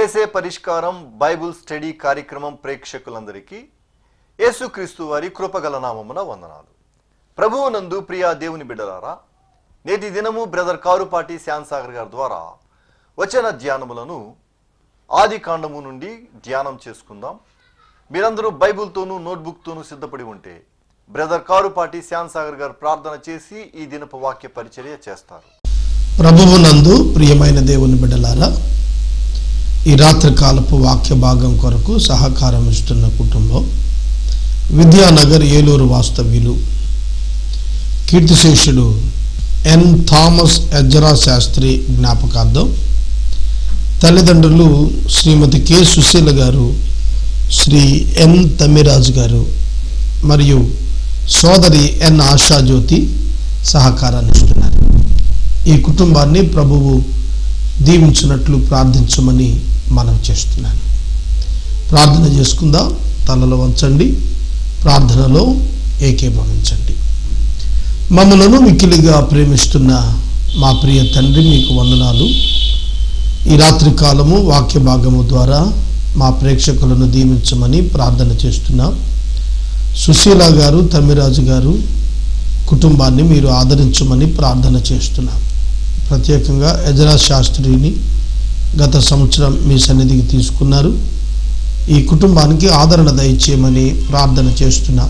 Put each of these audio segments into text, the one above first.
ఏసే పరిష్కారం Bible study కార్యక్రమం ప్రేక్షకులందరికీ యేసుక్రీస్తు వారి కృపగల నామమున వందనాలు. ప్రభువు నందు ప్రియా దేవుని బిడ్డలారా నేటి దినము బ్రదర్ కారుపాటి శ్యాన్సాగర్ గారి ద్వారా వచన ధ్యానములను ఆది కాండము నుండి ధ్యానం చేసుకుందాం. మీరందరూ బైబిల్తోనూ నోట్బుక్తోనూ సిద్ధపడి ఉంటే బ్రదర్ కారుపాటి శ్యాన్సాగర్ గారు ప్రార్థన చేసి ఈ దినపు వాక్య పరిచర్య చేస్తారు. ప్రభువునందు ప్రియమైన దేవుని బిడ్డలారా ఈ రాత్రి కాలపు వాక్య భాగం కొరకు సహకారం ఇస్తున్న కుటుంబం విద్యానగర్ ఏలూరు వాస్తవ్యులు. కీర్తిశేషుడు ఎన్ థామస్ ఎజ్రా శాస్త్రి జ్ఞాపకార్థం తల్లిదండ్రులు శ్రీమతి కె సుశీల గారు శ్రీ ఎన్ తమ్మిరాజు గారు మరియు సోదరి ఎన్ ఆశాజ్యోతి సహకారాన్ని ఇస్తున్నారు. ఈ కుటుంబాన్ని ప్రభువు దీవించినట్లు ప్రార్థించమని మనం చేస్తున్నాను ప్రార్థన చేసుకుందాం. తలలో వంచండి. ప్రార్థనలో ఏకీభవించండి. మమ్మలను మిక్కిలిగా ప్రేమిస్తున్న మా ప్రియ తండ్రి మీకు వందనాలు. ఈ రాత్రి కాలము వాక్య భాగము ద్వారా మా ప్రేక్షకులను దీవించమని ప్రార్థన చేస్తున్నాం. సుశీల గారు తమ్మిరాజు గారు కుటుంబాన్ని మీరు ఆదరించమని ప్రార్థన చేస్తున్నాం. ప్రత్యేకంగా యజరా శాస్త్రిని గత సంవత్సరం మీ సన్నిధికి తీసుకున్నారు. ఈ కుటుంబానికి ఆదరణ దయచేయమని ప్రార్థన చేస్తున్నా.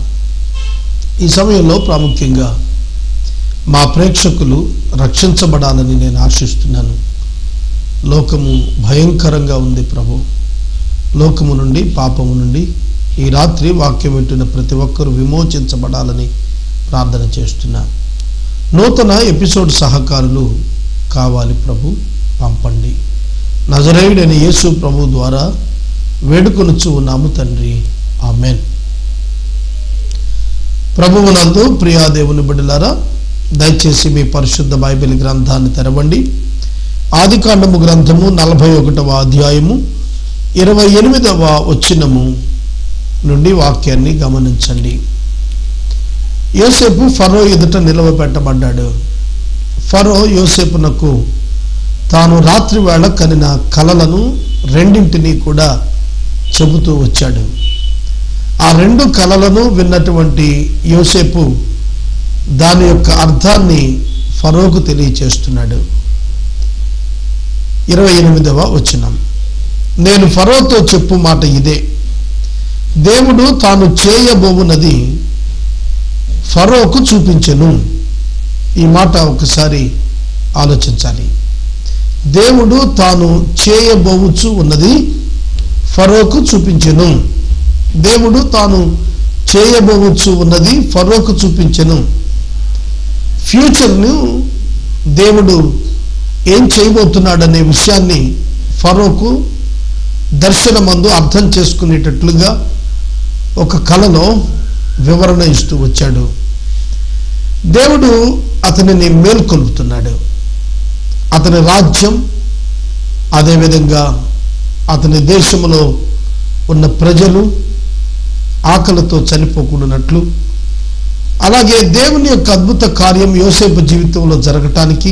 ఈ సమయంలో ప్రాముఖ్యంగా మా ప్రేక్షకులు రక్షించబడాలని నేను ఆశిస్తున్నాను. లోకము భయంకరంగా ఉంది ప్రభు. లోకము నుండి పాపము నుండి ఈ రాత్రి వాక్యం వింటున్న ప్రతి ఒక్కరూ విమోచించబడాలని ప్రార్థన చేస్తున్నా. నూతన ఎపిసోడ్ సహకారులు కావాలి ప్రభు. పంపండి. నజరేయుడైన యేసు ప్రభు ద్వారా వేడుకొనుచు ఉన్నాము తండ్రి. ఆమెన్. ప్రభువునందు ప్రియాదేవుని బిడ్డలారా దయచేసి మీ పరిశుద్ధ బైబిల్ గ్రంథాన్ని తెరవండి. ఆదికాండము గ్రంథము నలభై ఒకటవ అధ్యాయము ఇరవై ఎనిమిదవ వచ్చినము నుండి వాక్యాన్ని గమనించండి. యోసేపు ఫరో ఎదుట నిలవబెట్టబడ్డాడు. ఫరో యోసేపునకు తాను రాత్రి వేళ కనిన కలలను రెండింటినీ కూడా చెబుతూ వచ్చాడు. ఆ రెండు కలలను విన్నటువంటి యోసేపు దాని యొక్క అర్థాన్ని ఫరోకు తెలియచేస్తున్నాడు. ఇరవై ఎనిమిదవ వచనం. నేను ఫరోతో చెప్పు మాట ఇదే. దేవుడు తాను చేయబోవున్నది ఫరోకు చూపించెను. ఈ మాట ఒకసారి ఆలోచించాలి. దేవుడు తాను చేయబోవచ్చు ఉన్నది ఫరోకు చూపించెను. దేవుడు తాను చేయబోవచ్చు ఉన్నది ఫరోకు చూపించెను. ఫ్యూచర్ను దేవుడు ఏం చేయబోతున్నాడనే విషయాన్ని ఫరోకు దర్శనమందు అర్థం చేసుకునేటట్లుగా ఒక కళలో వివరణ ఇస్తూ వచ్చాడు. దేవుడు అతనిని మేల్కొల్పుతున్నాడు. అతని రాజ్యం అదేవిధంగా అతని దేశంలో ఉన్న ప్రజలు ఆకలితో చనిపోకుండానట్లు అలాగే దేవుని యొక్క అద్భుత కార్యం యోసేపు జీవితంలో జరగటానికి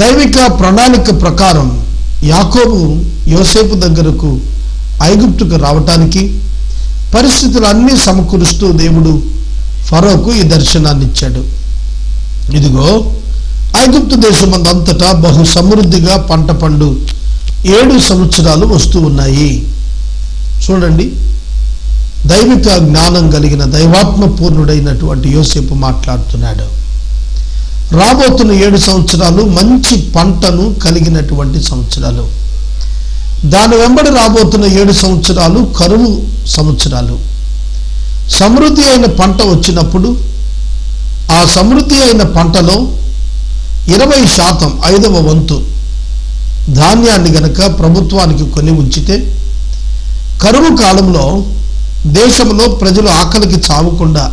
దైవిక ప్రణాళిక ప్రకారం యాకోబు యోసేపు దగ్గరకు ఐగుప్తుకు రావటానికి పరిస్థితులు అన్నీ సమకూరుస్తూ దేవుడు ఫరోకు ఈ దర్శనాన్ని ఇచ్చాడు ఇదిగో ఐగుప్తు దేశమందంతటా బహు సమృద్ధిగా పంట పండు ఏడు సంవత్సరాలు వస్తూ ఉన్నాయి. చూడండి దైవిక జ్ఞానం కలిగిన దైవాత్మ పూర్ణుడైనటువంటి యోసేపు మాట్లాడుతున్నాడు. రాబోతున్న ఏడు సంవత్సరాలు మంచి పంటను కలిగినటువంటి సంవత్సరాలు. దాని వెంబడి రాబోతున్న ఏడు సంవత్సరాలు కరువు సంవత్సరాలు. సమృద్ధి అయిన పంట వచ్చినప్పుడు ఆ సమృద్ధి అయిన పంటలో ఇరవై శాతం ఐదవ వంతు ధాన్యాన్ని గనక ప్రభుత్వానికి కొని ఉంచితే కరువు కాలంలో దేశంలో ప్రజలు ఆకలికి చావకుండా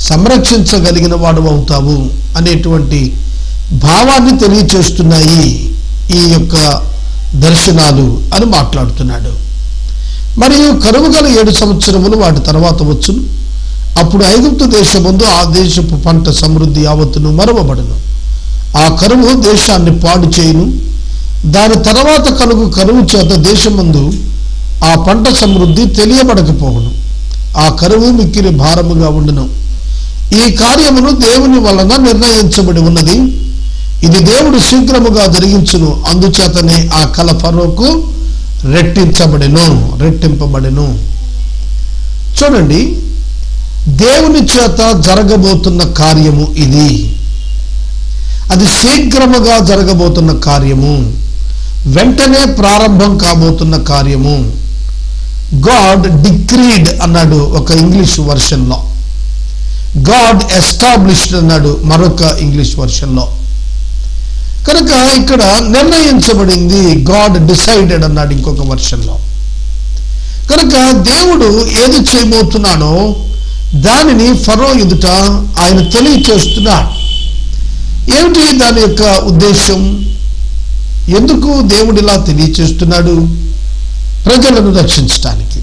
సంరక్షించగలిగిన వాడు అవుతావు అనేటువంటి భావాన్ని తెలియచేస్తున్నాయి ఈ యొక్క దర్శనాలు అని మాట్లాడుతున్నాడు. మరియు కరువు గల ఏడు సంవత్సరములు వాటి తర్వాత వచ్చును. అప్పుడు ఐగుప్తు దేశముందు ఆ దేశపు పంట సమృద్ధి యావత్తును మరవబడను. ఆ కరువు దేశాన్ని పాడు చేయును. దాని తర్వాత కలుగు కరువు చేత దేశమందు ఆ పంట సమృద్ధి తెలియబడకపోవును. ఆ కరువు మిక్కిరి భారముగా ఉండును. ఈ కార్యమును దేవుని వలన నిర్ణయించబడి ఉన్నది. ఇది దేవుడు శీఘ్రముగా జరిగించును. అందుచేతనే ఆ కల ఫరోకు రెట్టించబడెను రెట్టింపబడెను. చూడండి దేవుని చేత జరగబోతున్న కార్యము ఇది. అది శీఘ్రముగా జరగబోతున్న కార్యము. వెంటనే ప్రారంభం కాబోతున్న కార్యము. గాడ్ డిక్రీడ్ అన్నాడు ఒక ఇంగ్లీష్ వర్షన్లో గాడ్ ఎస్టాబ్లిష్డ్ అన్నాడు మరొక ఇంగ్లీష్ వర్షన్లో కనుక ఇక్కడ నిర్ణయించబడింది గాడ్ డిసైడెడ్ అన్నాడు ఇంకొక వర్షన్లో కనుక దేవుడు ఏది చేయబోతున్నాడో దానిని ఫరో ఎదుట ఆయన తెలియచేస్తున్నాడు. ఏమిటి దాని యొక్క ఉద్దేశం? ఎందుకు దేవుడు ఇలా తెలియచేస్తున్నాడు? ప్రజలను రక్షించటానికి.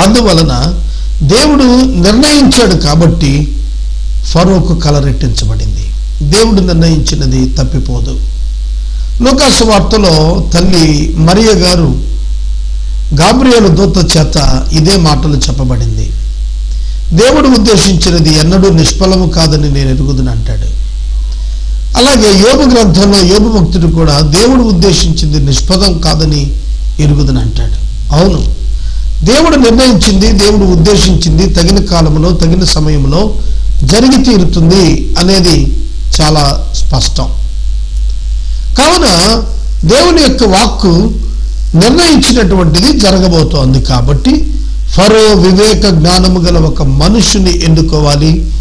అందువలన దేవుడు నిర్ణయించాడు కాబట్టి ఫరోకు కలరెట్టించబడింది దేవుడు నిర్ణయించినది తప్పిపోదు. లోకాసు వార్తలో తల్లి మరియ గారు గాబ్రియలు దూత చేత ఇదే మాటలు చెప్పబడింది. దేవుడు ఉద్దేశించినది ఎన్నడూ నిష్ఫలము కాదని నేను ఎరుగుదని అంటాడు. అలాగే యోగ గ్రంథంలో యోగ భక్తుడు కూడా దేవుడు ఉద్దేశించింది నిష్పదం కాదని ఎరుగుదని అంటాడు. అవును. దేవుడు నిర్ణయించింది దేవుడు ఉద్దేశించింది తగిన కాలంలో తగిన సమయంలో జరిగి తీరుతుంది అనేది చాలా స్పష్టం. కావున దేవుని యొక్క వాక్కు నిర్ణయించినటువంటిది జరగబోతోంది కాబట్టి ఫరో వివేక జ్ఞానము గల ఒక మనుషుని ఎన్నుకోవాలి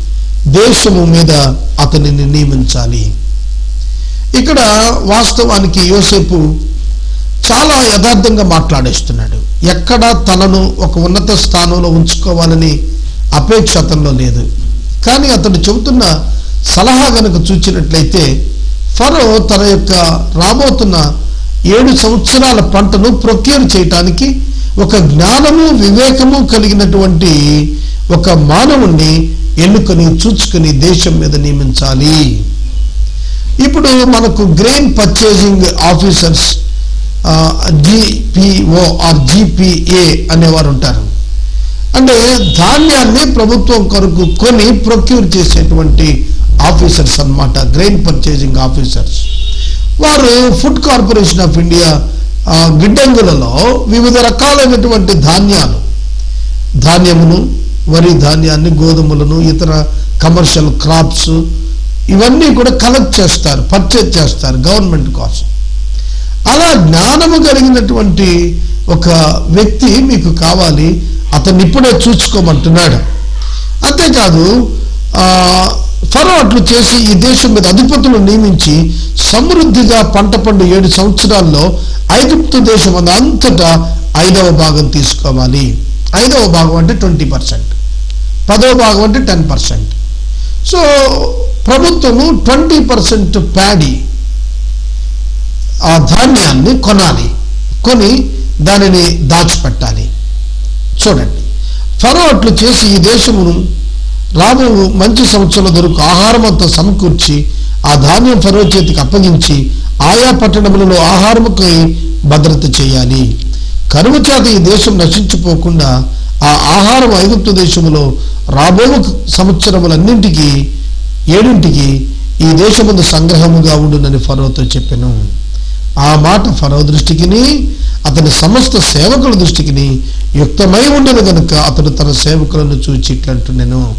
దేశము మీద అతనిని నియమించాలి. ఇక్కడ వాస్తవానికి యోసేపు చాలా యథార్థంగా మాట్లాడేస్తున్నాడు. ఎక్కడ తనను ఒక ఉన్నత స్థానంలో ఉంచుకోవాలని అపేక్ష అతనిలో లేదు. కానీ అతడు చెబుతున్న సలహా గనుక చూచినట్లయితే ఫరో తన యొక్క రాబోతున్న ఏడు సంవత్సరాల పంటను ప్రొక్యూర్ చేయటానికి ఒక జ్ఞానము వివేకము కలిగినటువంటి ఒక మానవుణ్ణి ఎన్నుకొని చూచుకొని దేశం మీద నియమించాలి. ఇప్పుడు మనకు grain purchasing officers GPO or GPA అనేవారు ఉంటారు. అంటే ధాన్యాన్ని ప్రభుత్వం కొరకు కొని ప్రొక్యూర్ చేసేటువంటి ఆఫీసర్స్ అన్నమాట గ్రెయిన్ పర్చేసింగ్ ఆఫీసర్స్ వారు ఫుడ్ కార్పొరేషన్ ఆఫ్ ఇండియా గిడ్డంగులలో వివిధ రకాలైనటువంటి ధాన్యాలు ధాన్యమును వరి ధాన్యాన్ని గోధుమలను ఇతర కమర్షియల్ క్రాప్స్ ఇవన్నీ కూడా కలెక్ట్ చేస్తారు పర్చేజ్ చేస్తారు గవర్నమెంట్ కోసం. అలా జ్ఞానము కలిగినటువంటి ఒక వ్యక్తి మీకు కావాలి అతన్ని ఇప్పుడే చూసుకోమంటున్నాడు. అంతేకాదు ఆ, చేసి ఈ దేశం మీద అధిపతులు నియమించి సమృద్ధిగా పంట పండు ఏడు సంవత్సరాల్లో ఐగుప్తు దేశం అందు అంతటా ఐదవ భాగం తీసుకోవాలి. ఐదవ భాగం అంటే ట్వంటీ పర్సెంట్. పదవ భాగం అంటే టెన్ పర్సెంట్. సో ప్రభుత్వము ట్వంటీ పర్సెంట్ ప్యాడీ ఆ ధాన్యాన్ని కొనాలి. కొని దానిని దాచిపెట్టాలి. చూడండి. ఫరో అట్లు చేసి ఈ దేశమును రాబో మంచి సంవత్సరాల దొరకు ఆహారం అంతా సమకూర్చి ఆ ధాన్యం ఫరో చేతికి అప్పగించి ఆయా పట్టణములలో ఆహారముకై భద్రత చేయాలి. కరువు చేత ఈ దేశం నశించిపోకుండా ఆ ఆహారం ఐగుప్తు దేశములో రాబో సంవత్సరములన్నింటికి ఏడింటికి ఈ దేశముందు సంగ్రహముగా ఉండునని ఫరోతో చెప్పాను. ఆ మాట ఫరో దృష్టికిని అతని సమస్త సేవకుల దృష్టికిని యుక్తమై ఉండను గనుక అతడు తన సేవకులను చూచి ఇట్లంటున్నాను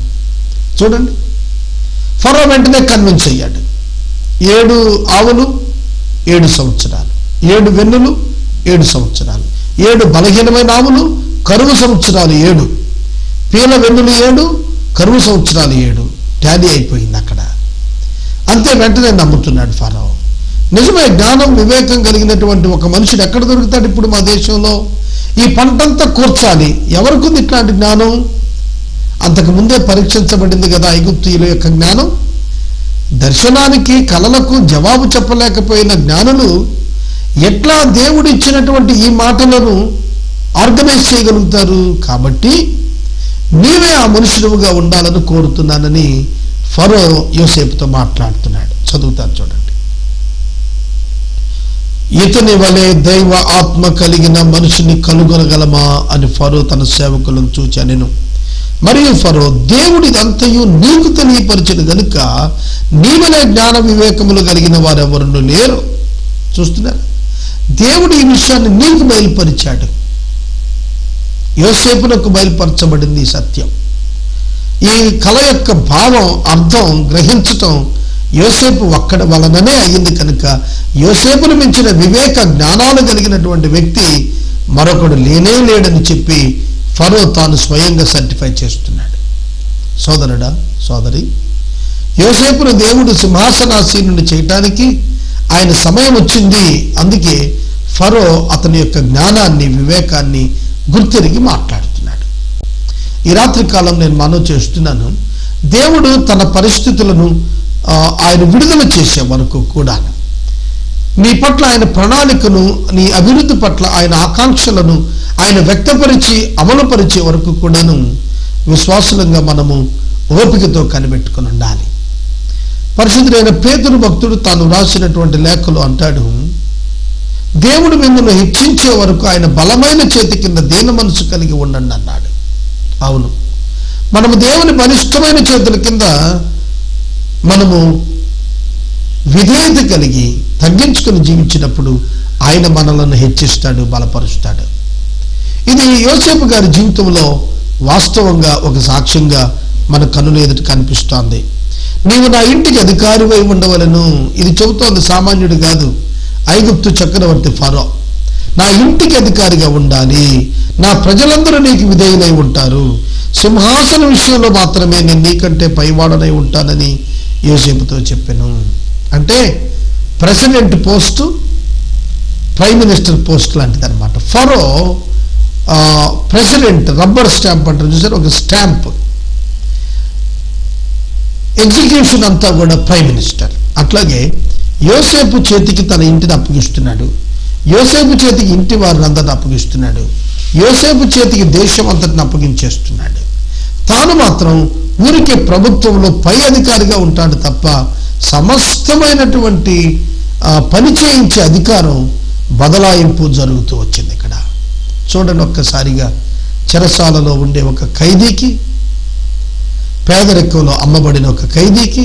చూడండి. ఫరో వెంటనే కన్విన్స్ అయ్యాడు. ఏడు ఆవులు ఏడు సంవత్సరాలు. ఏడు వెన్నులు ఏడు సంవత్సరాలు. ఏడు బలహీనమైన ఆవులు కరువు సంవత్సరాలు ఏడు. పీల వెన్నులు ఏడు కరువు సంవత్సరాలు ఏడు. టాలీ అయిపోయింది అక్కడ. అంతే వెంటనే నమ్ముతున్నాడు ఫారో. నిజమే జ్ఞానం వివేకం కలిగినటువంటి ఒక మనుషుడు ఎక్కడ దొరుకుతాడు ఇప్పుడు మా దేశంలో? ఈ పంటంతా కూర్చాలి. ఎవరికి ఇట్లాంటి జ్ఞానం? అంతకు ముందే పరీక్షించబడింది కదా ఐగుప్తీయుల యొక్క జ్ఞానం. దర్శనానికి కలలకు జవాబు చెప్పలేకపోయిన జ్ఞానులు ఎట్లా దేవుడు ఇచ్చినటువంటి ఈ మాటలను ఆర్గనైజ్ చేయగలుగుతారు? కాబట్టి నీవే ఆ మనుషులుగా ఉండాలని కోరుతున్నానని ఫరో యోసేపుతో మాట్లాడుతున్నాడు. చదువుతాను చూడండి. ఇతని వలె దైవ ఆత్మ కలిగిన మనిషిని కనుగొనగలమా అని ఫరో తన సేవకులను చూచానేను మరియు ఫరో దేవుడిదంతయు నీకు తెలియపరిచిన గనుక నీవలే జ్ఞాన వివేకములు కలిగిన వారెవరు లేరు. చూస్తున్నారు? దేవుడు ఈ విషయాన్ని నీకు బయలుపరిచాడు. యోసేపునకు బయలుపరచబడింది ఈ సత్యం. ఈ కళ యొక్క భావం అర్థం గ్రహించటం యోసేపు ఒక్కడి వలననే అయ్యింది కనుక యోసేపును మించిన వివేక జ్ఞానాలు కలిగినటువంటి వ్యక్తి మరొకడు లేనే లేడని చెప్పి ఫరో తాను స్వయంగా సర్టిఫై చేస్తున్నాడు. సోదరుడా సోదరి యోసేపును దేవుడు సింహాసనాసీనుని చేయటానికి ఆయన సమయం వచ్చింది. అందుకే ఫరో అతని యొక్క జ్ఞానాన్ని వివేకాన్ని గుర్తెరిగి మాట్లాడుతున్నాడు. ఈ రాత్రి కాలం నేను మనవి చేస్తున్నాను దేవుడు తన పరిస్థితులను ఆయన విడుదల చేసే వరకు కూడా నీ పట్ల ఆయన ప్రణాళికను నీ అభివృద్ధి పట్ల ఆయన ఆకాంక్షలను ఆయన వ్యక్తపరిచి అమలుపరిచే వరకు కూడాను విశ్వాసులంగా మనము ఓపికతో కనిపెట్టుకుని ఉండాలి. పరిశుద్ధుడైన పేతురు భక్తుడు తాను రాసినటువంటి లేఖలు అంటాడు దేవుడు మిమ్మల్ని హెచ్చించే వరకు ఆయన బలమైన చేతి కింద దేని మనసు కలిగి ఉండండి అన్నాడు. అవును. మనము దేవుని బలిష్టమైన చేతుల కింద మనము విధేయత కలిగి తగ్గించుకుని జీవించినప్పుడు ఆయన మనలను హెచ్చిస్తాడు బలపరుస్తాడు. ఇది యోసేపు గారి జీవితంలో వాస్తవంగా ఒక సాక్ష్యంగా మన కనులు ఎదుట కనిపిస్తోంది. నీవు నా ఇంటికి అధికారివై ఉండవలను. ఇది చెబుతోంది సామాన్యుడు కాదు. ఐగుప్తు చక్రవర్తి ఫరో నా ఇంటికి అధికారిగా ఉండాలి నా ప్రజలందరూ నీకు విధేయులై ఉంటారు సింహాసన విషయంలో మాత్రమే నేను నీకంటే పైవాడనై ఉంటానని యోసేపుతో చెప్పాను. అంటే president post prime minister post లాంటిది అనమాట ఫరో ప్రెసిడెంట్ రబ్బర్ స్టాంప్ అంటారు చూసారు? ఒక స్టాంప్. ఎగ్జిక్యూషన్ అంతా కూడా ప్రైమ్ మినిస్టర్. అట్లాగే యోసేపు చేతికి తన ఇంటిని అప్పగిస్తున్నాడు. యోసేపు చేతికి ఇంటి వారిని అందరిని అప్పగిస్తున్నాడు. యోసేపు చేతికి దేశం అంతటిని అప్పగించేస్తున్నాడు. తాను మాత్రం ఊరికే ప్రభుత్వంలో పై అధికారిగా ఉంటాడు తప్ప సమస్తమైనటువంటి పని చేయించే అధికారం బదలాయింపు జరుగుతూ వచ్చింది ఇక్కడ. చూడండి ఒక్కసారిగా చెరసాలలో ఉండే ఒక ఖైదీకి పేదరికంలో అమ్మబడిన ఒక ఖైదీకి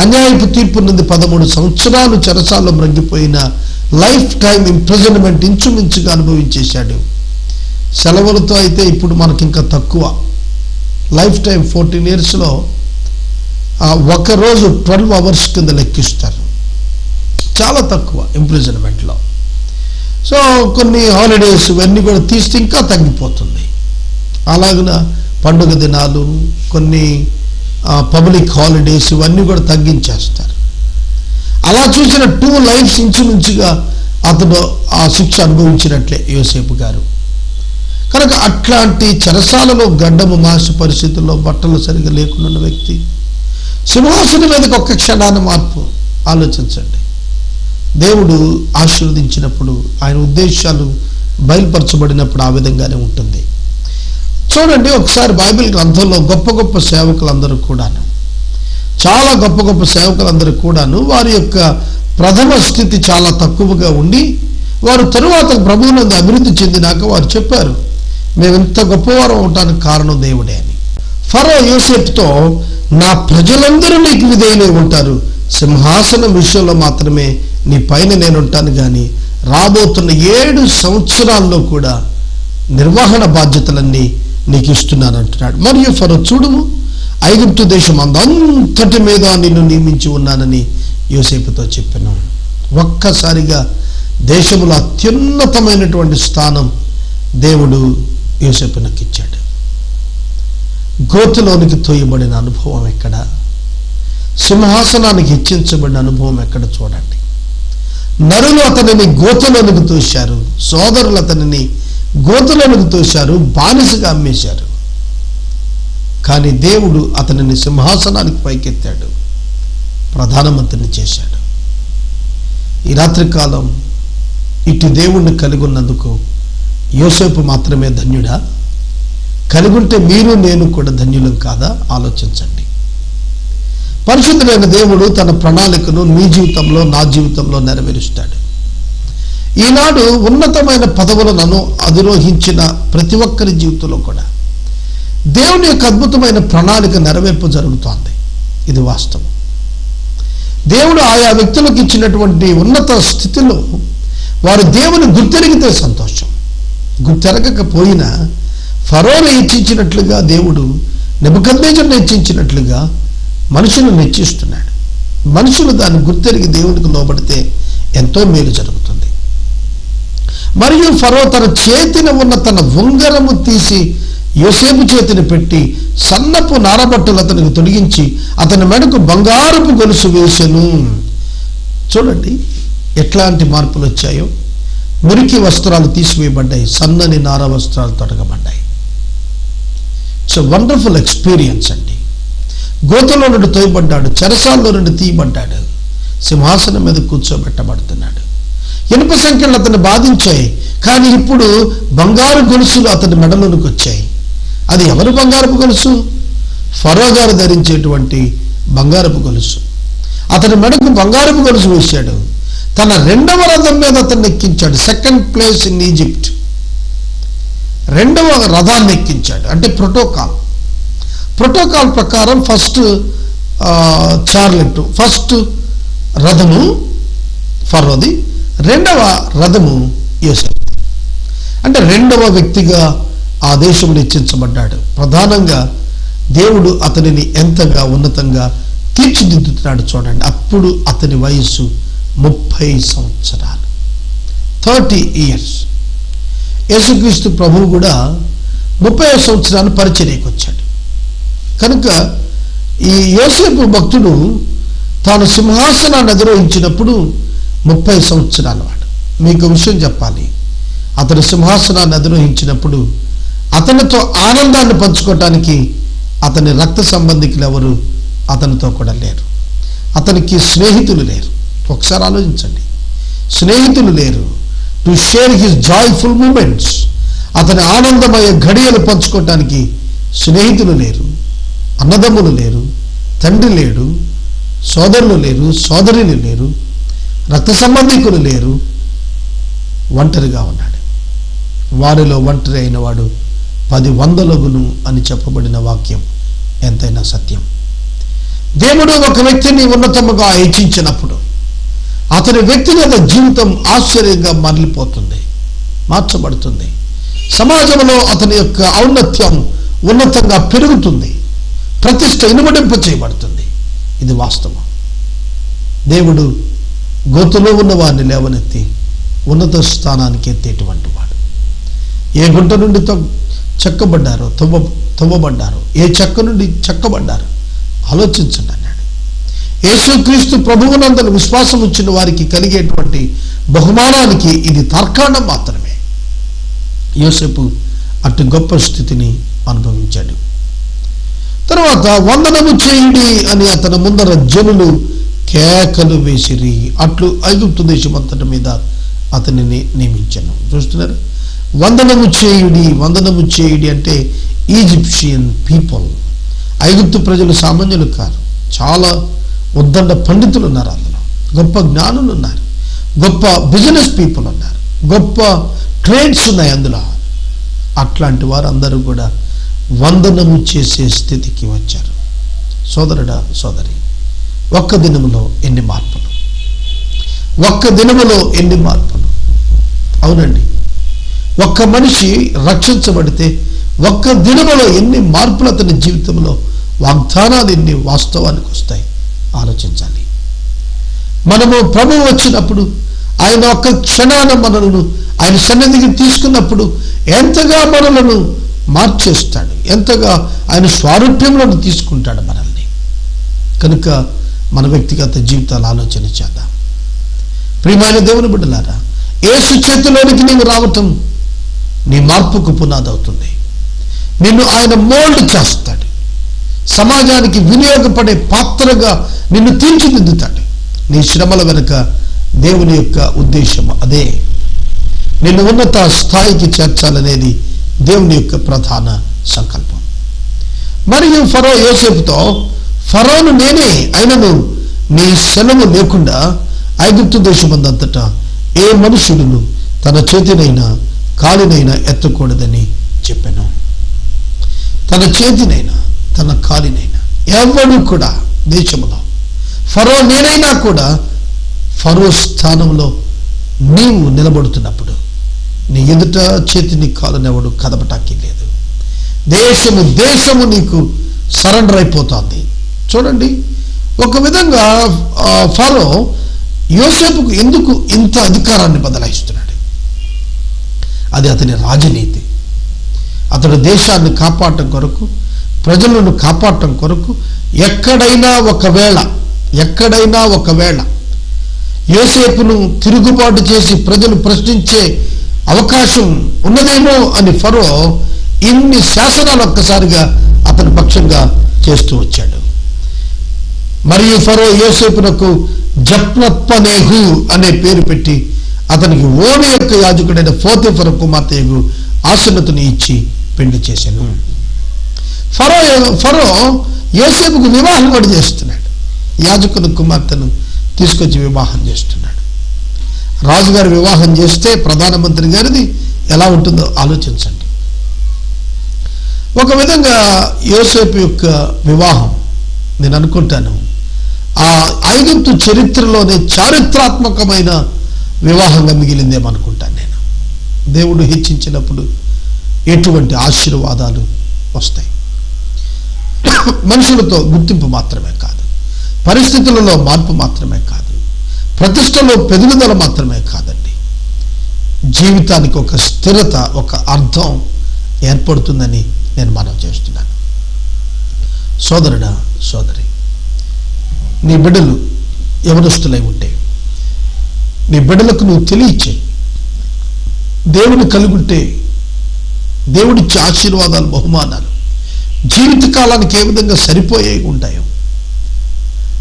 అన్యాయపు తీర్పు నుండి పదమూడు సంవత్సరాలు చెరసాల్లో మ్రగ్గిపోయిన లైఫ్ టైం ఇంప్రిజన్మెంట్ ఇంచుమించుగా అనుభవించేశాడు. సెలవులతో అయితే ఇప్పుడు మనకి ఇంకా తక్కువ. లైఫ్ టైం ఫోర్టీన్ ఇయర్స్లో ఒక రోజు ట్వెల్వ్ అవర్స్ కింద లెక్కిస్తారు. చాలా తక్కువ ఇంప్రిజన్మెంట్లో. సో కొన్ని హాలిడేస్ ఇవన్నీ కూడా తీస్తే ఇంకా తగ్గిపోతుంది. అలాగిన పండుగ దినాలు కొన్ని పబ్లిక్ హాలిడేస్ ఇవన్నీ కూడా తగ్గించేస్తారు. అలా చూసిన టూ లైఫ్స్ ఇంచుమించుగా అతను ఆ శిక్ష అనుభవించినట్లే యోసేపు గారు. కనుక అట్లాంటి చెరసాలలో గడ్డము మాసి పరిస్థితుల్లో బట్టలు సరిగా లేకుండా వ్యక్తి సింహాసనం మీదకి ఒక్క క్షణాన్ని మార్పు ఆలోచించండి. దేవుడు ఆశీర్వదించినప్పుడు ఆయన ఉద్దేశాలు బయలుపరచబడినప్పుడు ఆ విధంగానే ఉంటుంది. చూడండి ఒకసారి బైబిల్ గ్రంథంలో గొప్ప గొప్ప సేవకులందరూ కూడాను. చాలా గొప్ప గొప్ప సేవకులందరూ కూడాను వారి యొక్క ప్రథమ స్థితి చాలా తక్కువగా ఉండి వారు తరువాత ప్రభువునందు అభివృద్ధి చెందినాక వారు చెప్పారు మేము ఇంత గొప్పవారం అవటానికి కారణం దేవుడే అని. ఫరో యూసెఫ్తో నా ప్రజలందరూ నీకు విధేయులే ఉంటారు. సింహాసనం విషయంలో మాత్రమే నీ పైన నేను ఉంటాను కానీ రాబోతున్న ఏడు సంవత్సరాల్లో కూడా నిర్వహణ బాధ్యతలన్నీ నీకు ఇస్తున్నాను అంటున్నాడు. మరియు ఫరో చూడుము. ఐగుప్తు దేశం అందంతటి మీద నిన్ను నియమించి ఉన్నానని యోసేపుతో చెప్పాను. ఒక్కసారిగా దేశంలో అత్యున్నతమైనటువంటి స్థానం దేవుడు యోసేపునకు ఇచ్చాడు. గోతులోనికి తోయబడిన అనుభవం ఎక్కడ? సింహాసనానికి హెచ్చించబడిన అనుభవం ఎక్కడ చూడండి. నరులు అతనిని గోతులోనికి తోశారు. సోదరులు అతనిని గోతులను తోశారు బానిసగా అమ్మేశారు. కానీ దేవుడు అతనిని సింహాసనానికి పైకెత్తాడు ప్రధానమంత్రిని చేశాడు. ఈ రాత్రికాలం ఇటు దేవుణ్ణి కలిగి ఉన్నందుకు యోసేపు మాత్రమే ధన్యుడా? కలిగుంటే మీరు నేను కూడా ధన్యులం కాదా? ఆలోచించండి. పరిశుద్ధులైన దేవుడు తన ప్రణాళికను నీ జీవితంలో నా జీవితంలో నెరవేరుస్తాడు. ఈనాడు ఉన్నతమైన పదవులను అధిరోహించిన ప్రతి ఒక్కరి జీవితంలో కూడా. దేవుని యొక్క అద్భుతమైన ప్రణాళిక నెరవేర్పు జరుగుతోంది. ఇది వాస్తవం. దేవుడు ఆయా వ్యక్తులకు ఇచ్చినటువంటి ఉన్నత స్థితిలో వారు దేవుని గుర్తెరిగితే సంతోషం. గుర్తెరగకపోయినా ఫరోను హెచ్చించినట్లుగా దేవుడు నెబుకద్నేజర్ని హెచ్చించినట్లుగా మనుషులు హెచ్చిస్తున్నాడు. మనుషులు దాన్ని గుర్తెరిగి దేవునికి లోబడితే ఎంతో మేలు జరుగుతుంది. మరియు ఫరో తన చేతిన ఉన్న తన ఉంగరము తీసి యోసేపు చేతిని పెట్టి సన్నపు నారబట్టలు అతనికి తొడిగించి అతని మెడకు బంగారపు గొలుసు వేసెను. చూడండి ఎట్లాంటి మార్పులు వచ్చాయో. మురికి వస్త్రాలు తీసివేయబడ్డాయి సన్నని నార వస్త్రాలు తొడగబడ్డాయి. సో వండర్ఫుల్ ఎక్స్పీరియన్స్ అండి. గోతలో నుండి తోయబడ్డాడు చెరసాల్లో నుండి తీయబడ్డాడు. సింహాసనం మీద కూర్చోబెట్టబడుతున్నాడు. ఇనుప సంఖ్యలు అతన్ని బాధించాయి. కానీ ఇప్పుడు బంగారు గొలుసులు అతని మెడలోనికి వచ్చాయి. అది ఎవరు బంగారపు గొలుసు? ఫరో గారు ధరించేటువంటి బంగారపు గొలుసు. అతని మెడకు బంగారపు గొలుసు వేశాడు. తన రెండవ రథం మీద అతన్ని ఎక్కించాడు. Second place in Egypt. రెండవ రథాన్ని ఎక్కించాడు. అంటే ప్రోటోకాల్. ప్రోటోకాల్ ప్రకారం ఫస్ట్ చార్లెట్ ఫస్ట్ రథము ఫరోది రెండవ రథము యోసేపు. అంటే రెండవ వ్యక్తిగా ఆ దేశంలో హెచ్చించబడ్డాడు. ప్రధానంగా దేవుడు అతనిని ఎంతగా ఉన్నతంగా తీర్చిదిద్దుతున్నాడు చూడండి. అప్పుడు అతని వయస్సు ముప్పై సంవత్సరాలు. Thirty years. యేసుక్రీస్తు ప్రభువు కూడా ముప్పై సంవత్సరాలు పరిచర్యకు వచ్చాడు. కనుక ఈ యోసేపు భక్తుడు తాను సింహాసనాన్ని అధిరోహించినప్పుడు ముప్పై సంవత్సరాల వాడు. మీకు విషయం చెప్పాలి. అతడు సింహాసనాన్ని అధిరోహించినప్పుడు అతనితో ఆనందాన్ని పంచుకోవటానికి అతని రక్త సంబంధికులు ఎవరు అతనితో కూడా లేరు. అతనికి స్నేహితులు లేరు. ఒకసారి ఆలోచించండి. స్నేహితులు లేరు. To share his joyful moments. అతని ఆనందమయ ఘడియలు పంచుకోవటానికి స్నేహితులు లేరు. అన్నదమ్ములు లేరు. తండ్రి లేడు. సోదరులు లేరు. సోదరులు లేరు. రక్త సంబంధికులు లేరు. ఒంటరిగా ఉన్నాడు. వారిలో ఒంటరి అయిన వాడు పది వందలగును అని చెప్పబడిన వాక్యం ఎంతైనా సత్యం. దేవుడు ఒక వ్యక్తిని ఉన్నతముగా హెచ్చించినప్పుడు అతని వ్యక్తిగత జీవితం ఆశ్చర్యంగా మరలిపోతుంది మార్చబడుతుంది. సమాజంలో అతని యొక్క ఔన్నత్యం ఉన్నతంగా పెరుగుతుంది ప్రతిష్ట ఇనుమడింప చేయబడుతుంది ఇది వాస్తవం. దేవుడు గోతులో ఉన్న వారిని లేవనెత్తి ఉన్నత స్థానానికి ఎత్తేటువంటి వాడు. ఏ గుంట నుండి తొ- చెక్కబడ్డారో తువ్వ తువ్వబడ్డారో ఏ చెక్క నుండి చెక్కబడ్డారు ఆలోచించండి అన్నాడు. యేసుక్రీస్తు ప్రభువునందను విశ్వాసం వచ్చిన వారికి కలిగేటువంటి బహుమానానికి ఇది తర్కాణం మాత్రమే. యోసేపు అటు గొప్ప స్థితిని అనుభవించాడు. తర్వాత వందనము చేయుడి అని అతని ముందర జనులు కేకలు వేసిరి. అట్లు ఐగుప్తు దేశమంతట మీద అతనిని నియమించాను. చూస్తున్నారు? వందనము చేయుడి వందనము చేయుడి అంటే ఈజిప్షియన్ పీపుల్. ఐగుప్తు ప్రజలు సామాన్యులు కారు. చాలా ఉద్దండ పండితులు ఉన్నారు అందులో. గొప్ప జ్ఞానులు ఉన్నారు. గొప్ప బిజినెస్ పీపుల్ ఉన్నారు. గొప్ప ట్రేడ్స్ ఉన్నాయి అందులో. అట్లాంటి వారందరూ కూడా వందనము చేసే స్థితికి వచ్చారు. సోదరుడా సోదరి ఒక్క దినములో ఎన్ని మార్పులు? ఒక్క దినములో ఎన్ని మార్పులు? అవునండి. ఒక్క మనిషి రక్షించబడితే ఒక్క దినములో ఎన్ని మార్పులు అతని జీవితంలో వాగ్దానాలు ఎన్ని వాస్తవానికి వస్తాయి? ఆలోచించాలి. మనము ప్రభువు వచ్చినప్పుడు ఆయన ఒక్క క్షణాన మనలను ఆయన సన్నిధికి తీసుకున్నప్పుడు ఎంతగా మనలను మార్చేస్తాడు? ఎంతగా ఆయన స్వారూప్యంలో తీసుకుంటాడు మనల్ని? కనుక మన వ్యక్తిగత జీవితాలు ఆలోచన చేద్దాం. ప్రియమైన దేవుని బిడ్డలారా ఏసు చేతిలోనికి నీవు రావటం నీ మార్పుకు పునాది అవుతుంది నిన్ను ఆయన మోల్డ్ చేస్తాడు. సమాజానికి వినియోగపడే పాత్రగా నిన్ను తీర్చిదిద్దుతాడు. నీ శ్రమల వెనుక దేవుని యొక్క ఉద్దేశం అదే. నిన్ను ఉన్నత స్థాయికి చేర్చాలనేది దేవుని యొక్క ప్రధాన సంకల్పం. మరియు ఫరో యోసేపుతో ఫరోను నేనే అయినను నీ సెలవు లేకుండా ఐగుప్తు దేశమందంతటా ఏ మనుషుడును తన చేతినైనా కాలినైనా ఎత్తకూడదని చెప్పాను. తన చేతినైనా తన కాలినైనా ఎవడు కూడా దేశంలో ఫరో నేనైనా కూడా ఫరో స్థానంలో నీవు నిలబడుతున్నప్పుడు నీ ఎదుట చేతిని కాలనెవడు కదపటానికి లేదు. దేశము దేశము నీకు సరెండర్ అయిపోతుంది చూడండి. ఒక విధంగా ఫరో యోసేపుకు ఎందుకు ఇంత అధికారాన్ని బదలాయిస్తున్నాడు? అది అతని రాజనీతి. అతడు దేశాన్ని కాపాడటం కొరకు ప్రజలను కాపాడటం కొరకు ఎక్కడైనా ఒకవేళ ఎక్కడైనా ఒకవేళ యోసేపును తిరుగుబాటు చేసి ప్రజలు ప్రశ్నించే అవకాశం ఉన్నదేమో అని ఫరో ఇన్ని శాసనాలు ఒక్కసారిగా అతని పక్షంగా చేస్తూ వచ్చాడు. మరియు ఫరో యోసేపునకు జప్నత్పనేహు అనే పేరు పెట్టి అతనికి ఓని యొక్క యాజకుడైన ఫోతిఫర కుమార్తెకు ఆసన్నతను ఇచ్చి పెళ్ళి చేశాను. ఫరో ఫరో యోసేపుకు వివాహం కూడా చేస్తున్నాడు. యాజకుని కుమార్తెను తీసుకొచ్చి వివాహం చేస్తున్నాడు. రాజుగారు వివాహం చేస్తే ప్రధానమంత్రి గారిది ఎలా ఉంటుందో ఆలోచించండి. ఒక విధంగా యోసేపు యొక్క వివాహం నేను అనుకుంటాను. ఆ ఐగుప్తు చరిత్రలోనే చారిత్రాత్మకమైన వివాహంగా మిగిలిందేమనుకుంటాను నేను. దేవుడు హెచ్చించినప్పుడు ఎటువంటి ఆశీర్వాదాలు వస్తాయి? మనుషులతో గుర్తింపు మాత్రమే కాదు. పరిస్థితులలో మార్పు మాత్రమే కాదు. ప్రతిష్టలో పెరుగుదల మాత్రమే కాదండి. జీవితానికి ఒక స్థిరత ఒక అర్థం ఏర్పడుతుందని నేను మనం చేస్తున్నాను. సోదరుడా సోదరి నీ బిడ్డలు యవనస్తులై ఉంటే నీ బిడ్డలకు నువ్వు తెలియచేయి దేవుని కలుగుంటే దేవుడిచ్చే ఆశీర్వాదాలు బహుమానాలు జీవితకాలానికి ఏ విధంగా సరిపోయే ఉంటాయో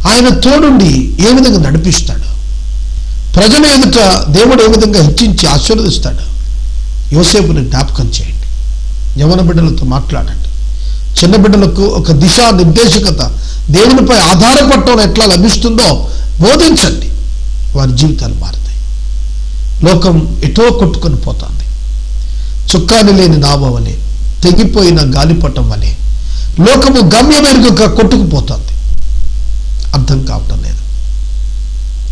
ఆయన తోడుండి ఏ విధంగా నడిపిస్తాడు ప్రజల ఎదుట దేవుడు ఏ విధంగా హెచ్చించి ఆశీర్వదిస్తాడు యోసేపుని జ్ఞాపకం చేయండి. యవన బిడ్డలతో మాట్లాడండి. చిన్న బిడ్డలకు ఒక దిశా నిర్దేశకత దేవునిపై ఆధారపడటం ఎట్లా లభిస్తుందో బోధించండి. వారి జీవితాలు మారుతాయి. లోకం ఎటో కొట్టుకొని పోతుంది. చుక్కాని లేని నావ వలె తెగిపోయిన గాలిపటం వలె లోకము గమ్యమెరుగుగా కొట్టుకుపోతుంది. అర్థం కావటం లేదు.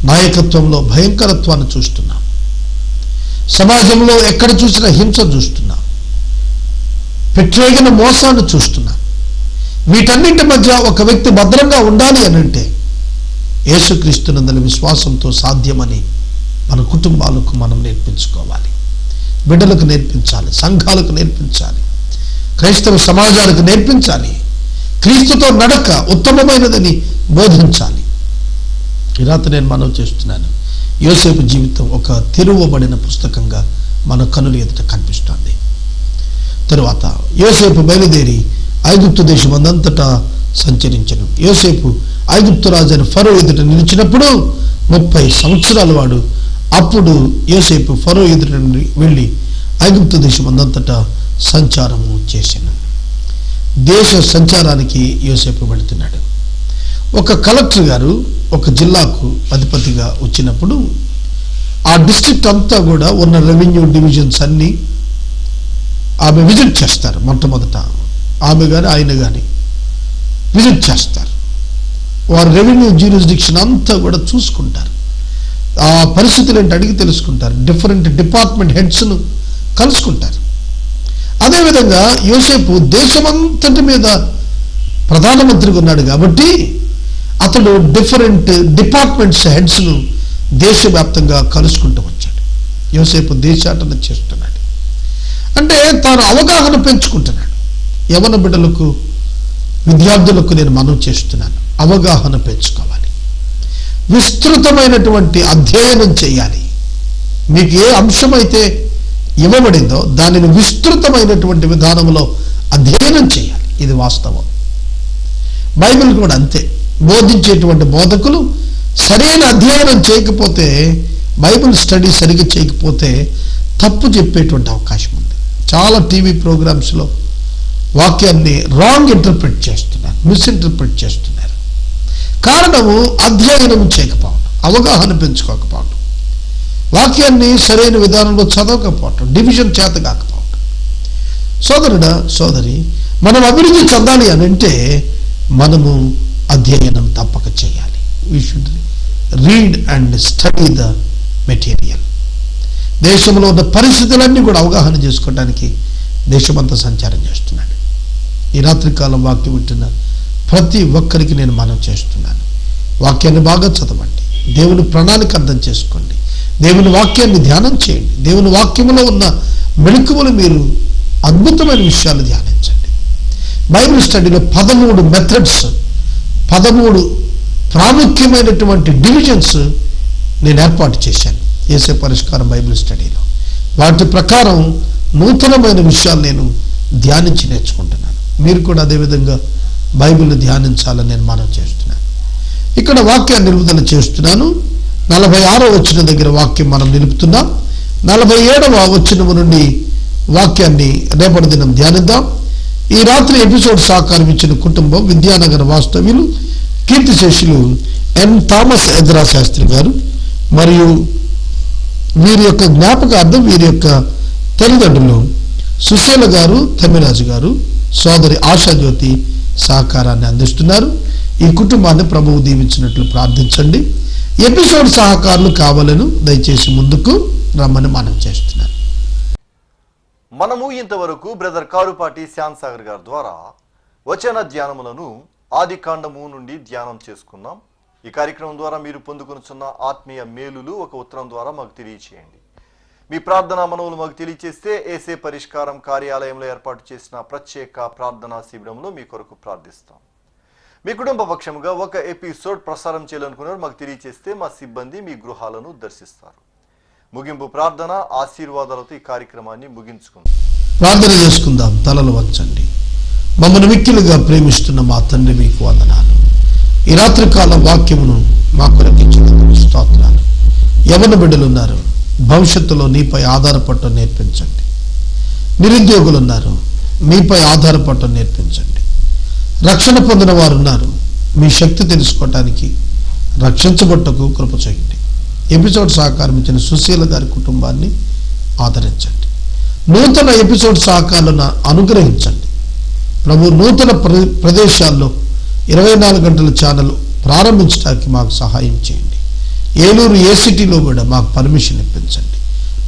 నాయకత్వంలో భయంకరత్వాన్ని చూస్తున్నాం. సమాజంలో ఎక్కడ చూసినా హింస చూస్తున్నాం. పెట్టేగిన మోసాన్ని చూస్తున్నాం. వీటన్నింటి మధ్య ఒక వ్యక్తి భద్రంగా ఉండాలి అని అంటే యేసుక్రీస్తునందని విశ్వాసంతో సాధ్యమని మన కుటుంబాలకు మనం నేర్పించుకోవాలి. బిడ్డలకు నేర్పించాలి. సంఘాలకు నేర్పించాలి. క్రైస్తవ సమాజాలకు నేర్పించాలి. క్రీస్తుతో నడక ఉత్తమమైనదని బోధించాలి. ఈ రాత్రి నేను మనవి చేస్తున్నాను. యోసేపు జీవితం ఒక తెరువబడిన పుస్తకంగా మన కనుల ఎదుట కనిపిస్తుంది. తరువాత యోసేపు బయలుదేరి ఐగుప్తు దేశం అందంతటా సంచరించను. యోసేపు ఐగుప్తు రాజైన ఫరో ఎదుట నిలిచినప్పుడు ముప్పై సంవత్సరాల వాడు. అప్పుడు యోసేపు ఫరో ఎదుట వెళ్ళి ఐగుప్తు దేశం అందంతటా సంచారము చేసిన దేశ సంచారానికి యోసేపు వెళుతున్నాడు. ఒక కలెక్టర్ గారు ఒక జిల్లాకు అధిపతిగా వచ్చినప్పుడు ఆ డిస్ట్రిక్ట్ అంతా కూడా ఉన్న రెవెన్యూ డివిజన్స్ అన్నీ ఆమె విజిట్ చేస్తారు మొట్టమొదట. ఆమె కానీ ఆయన కానీ విజిట్ చేస్తారు. వారు రెవెన్యూ జ్యూరిస్డిక్షన్ అంతా కూడా చూసుకుంటారు. ఆ పరిస్థితులు ఏంటి అడిగి తెలుసుకుంటారు. డిఫరెంట్ డిపార్ట్మెంట్ హెడ్స్ను కలుసుకుంటారు. అదేవిధంగా యోసేపు దేశమంతటి మీద ప్రధానమంత్రిగా ఉన్నాడు కాబట్టి అతడు డిఫరెంట్ డిపార్ట్మెంట్స్ హెడ్స్ను దేశవ్యాప్తంగా కలుసుకుంటూ వచ్చాడు. యోసేపు దేశాటన చేస్తున్నాడు. అంటే తాను అవగాహన పెంచుకుంటున్నాడు. యవన బిడ్డలకు విద్యార్థులకు నేను మనం చేస్తున్నాను. అవగాహన పెంచుకోవాలి. విస్తృతమైనటువంటి అధ్యయనం చేయాలి. మీకు ఏ అంశమైతే ఇవ్వబడిందో దానిని విస్తృతమైనటువంటి విధానంలో అధ్యయనం చేయాలి. ఇది వాస్తవం. బైబిల్ కూడా అంతే. బోధించేటువంటి బోధకులు సరైన అధ్యయనం చేయకపోతే బైబిల్ స్టడీ సరిగ్గా చేయకపోతే తప్పు చెప్పేటువంటి అవకాశం ఉంది. చాలా టీవీ ప్రోగ్రామ్స్లో వాక్యాన్ని రాంగ్ ఇంటర్ప్రిట్ చేస్తున్నారు మిస్ఇంటర్ప్రిట్ చేస్తున్నారు. కారణము అధ్యయనం చేయకపోవడం అవగాహన పెంచుకోకపోవడం వాక్యాన్ని సరైన విధానంలో చదవకపోవటం డివిజన్ చేత కాకపోవటం సోదరుడా సోదరి మనం అభివృద్ధి చెందాలి అని అంటే మనము అధ్యయనం తప్పక చేయాలి. We should read and study the material దేశంలో ఉన్న పరిస్థితులన్నీ కూడా అవగాహన చేసుకోవడానికి దేశమంతా సంచారం చేస్తున్నాడు ఈ రాత్రికాలం వాక్యం వింటున్న ప్రతి ఒక్కరికి నేను మనం చేస్తున్నాను. వాక్యాన్ని బాగా చదవండి. దేవుని ప్రణాళిక అర్థం చేసుకోండి. దేవుని వాక్యాన్ని ధ్యానం చేయండి. దేవుని వాక్యంలో ఉన్న మెళుకువలు మీరు అద్భుతమైన విషయాలు ధ్యానించండి. బైబిల్ స్టడీలో పదమూడు మెథడ్స్ పదమూడు ప్రాముఖ్యమైనటువంటి డివిజన్స్ నేను ఏర్పాటు చేశాను ఏసే పరిష్కారం బైబిల్ స్టడీలో. వాటి ప్రకారం నూతనమైన విషయాలు నేను ధ్యానించి నేర్చుకుంటాను మీరు కూడా అదేవిధంగా బైబిల్ని ధ్యానించాలని నేను మనం చేస్తున్నాను. ఇక్కడ వాక్యాన్ని నిలుపుదల చేస్తున్నాను. నలభై ఆరో వచ్చిన దగ్గర వాక్యం మనం నిలుపుతున్నాం. నలభై ఏడవ వచ్చినము నుండి వాక్యాన్ని రేపటి దినం ధ్యానిద్దాం. ఈ రాత్రి ఎపిసోడ్ సహకారం ఇచ్చిన కుటుంబం విద్యానగర వాస్తవ్యులు కీర్తిశేషులు ఎన్ థామస్ ఎద్రా శాస్త్రి గారు మరియు వీరి యొక్క జ్ఞాపకార్థం వీరి యొక్క తల్లిదండ్రులు సుశీల గారు తమ్మిరాజు గారు సోదరి ఆశాజ్యోతి సహకారాన్ని అందిస్తున్నారు. ఈ కుటుంబాన్ని ప్రభువు దీవించినట్లు ప్రార్థించండి. ఎపిసోడ్ సహకారులు కావాలను దయచేసి ముందుకు రమ్మని మనం చేస్తున్నాను మనము ఇంతవరకు బ్రదర్ కారుపాటి శ్యామ్ సాగర్ గారి ద్వారా వచన ధ్యానములను ఆది కాండము నుండి ధ్యానం చేసుకున్నాం. ఈ కార్యక్రమం ద్వారా మీరు పొందుకొనుచున్న ఆత్మీయ మేలులు ఒక ఉత్తరం ద్వారా మాకు తెలియచేయండి. మీ ప్రార్థనా మనవులు మాకు తెలియచేస్తే ఏసే పరిష్కారం కార్యాలయంలో ఏర్పాటు చేసిన ప్రత్యేక ప్రార్థనా శిబిరంలో మీ కొరకు ప్రార్థిస్తాం. మీ కుటుంబ పక్షంగా ఒక ఎపిసోడ్ ప్రసారం చేయాలనుకున్నారు మాకు తెలియచేస్తే మా సిబ్బంది మీ గృహాలను దర్శిస్తారు. ముగింపు ప్రార్థన ఆశీర్వాదాలతో ఈ కార్యక్రమాన్ని ముగించుకుందాం. ప్రార్థన చేసుకుందాం. తలలు వంచండి. మమ్మల్ని మిక్కిలుగా ప్రేమిస్తున్న మా తండ్రి మీకు వందనాలు. ఈ రాత్రికాల వాక్యమును మా కొరకించినందుకు స్తోత్రాలు. ఎవరి బిడ్డలు ఉన్నారు భవిష్యత్తులో నీపై ఆధారపడటం నేర్పించండి. నిరుద్యోగులు ఉన్నారు మీపై ఆధారపడటం నేర్పించండి. రక్షణ పొందిన వారు ఉన్నారు మీ శక్తి తెలుసుకోవటానికి రక్షించబట్టకు కృప చేయండి. ఎపిసోడ్ సహకారం సుశీల గారి కుటుంబాన్ని ఆదరించండి. నూతన ఎపిసోడ్ సహకారాలను అనుగ్రహించండి. ప్రభు నూతన ప్రదేశాల్లో ఇరవై నాలుగు గంటల ఛానల్ ప్రారంభించడానికి మాకు సహాయం చేయండి. ఏలూరు ఏ సిటీలో కూడా మాకు పర్మిషన్ ఇప్పించండి.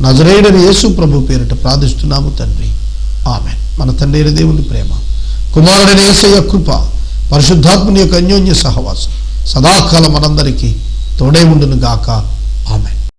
నజరేయుడని యేసు ప్రభు పేరిట ప్రార్థిస్తున్నాము తండ్రి. ఆమె మన తండ్రి అయిన దేవుని ప్రేమ కుమారుడైన యేసయ్య కృప పరిశుద్ధాత్మని యొక్క అన్యోన్య సహవాసం సదాకాలం మనందరికీ తోడే ఉండును గాక ఆమె